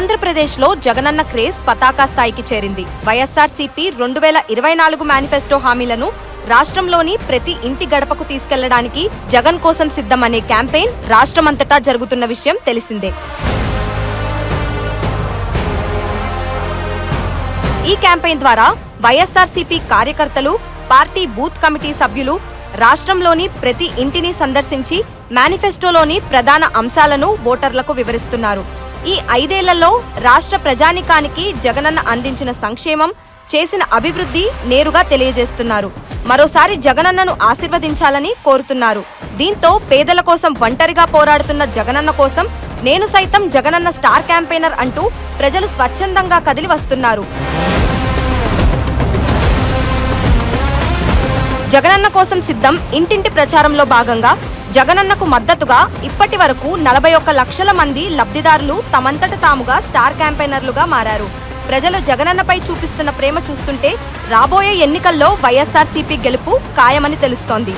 ఆంధ్రప్రదేశ్లో జగనన్న క్రేజ్ పతాకా స్థాయికి చేరింది. వైఎస్ఆర్సీపీ రెండు వేల ఇరవై నాలుగు మేనిఫెస్టో హామీలను రాష్ట్రంలోని ప్రతి ఇంటి గడపకు తీసుకెళ్ళడానికి జగన్ కోసం సిద్ధం అనే క్యాంపెయిన్ రాష్ట్రమంతటా జరుగుతున్న విషయం తెలిసిందే. ఈ క్యాంపెయిన్ ద్వారా వైఎస్ఆర్సీపీ కార్యకర్తలు పార్టీ బూత్ కమిటీ సభ్యులు రాష్ట్రంలోని ప్రతి ఇంటిని సందర్శించి మేనిఫెస్టోలోని ప్రధాన అంశాలను ఓటర్లకు వివరిస్తున్నారు. ఈ ఐదేళ్ళలో రాష్ట్ర ప్రజానికానికి జగనన్న అందించిన సంక్షేమం చేసిన అభివృద్ధి నేరుగా తెలియజేస్తున్నారు. మరోసారి జగనన్నను ఆశీర్వదించాలని కోరుతున్నారు. దీంతో పేదల కోసం ఒంటరిగా పోరాడుతున్న జగనన్న కోసం నేను సైతం జగనన్న స్టార్ క్యాంపెయినర్ అంటూ ప్రజలు స్వచ్ఛందంగా కదిలి వస్తున్నారు. జగనన్న కోసం సిద్ధం ఇంటింటి ప్రచారంలో భాగంగా జగనన్నకు మద్దతుగా ఇప్పటి వరకు నలభై ఒక్క లక్షల మంది లబ్ధిదారులు తమంతట తాముగా స్టార్ క్యాంపెయినర్లుగా మారారు. ప్రజలు జగనన్నపై చూపిస్తున్న ప్రేమ చూస్తుంటే రాబోయే ఎన్నికల్లో వైఎస్ఆర్సీపీ గెలుపు ఖాయమని తెలుస్తోంది.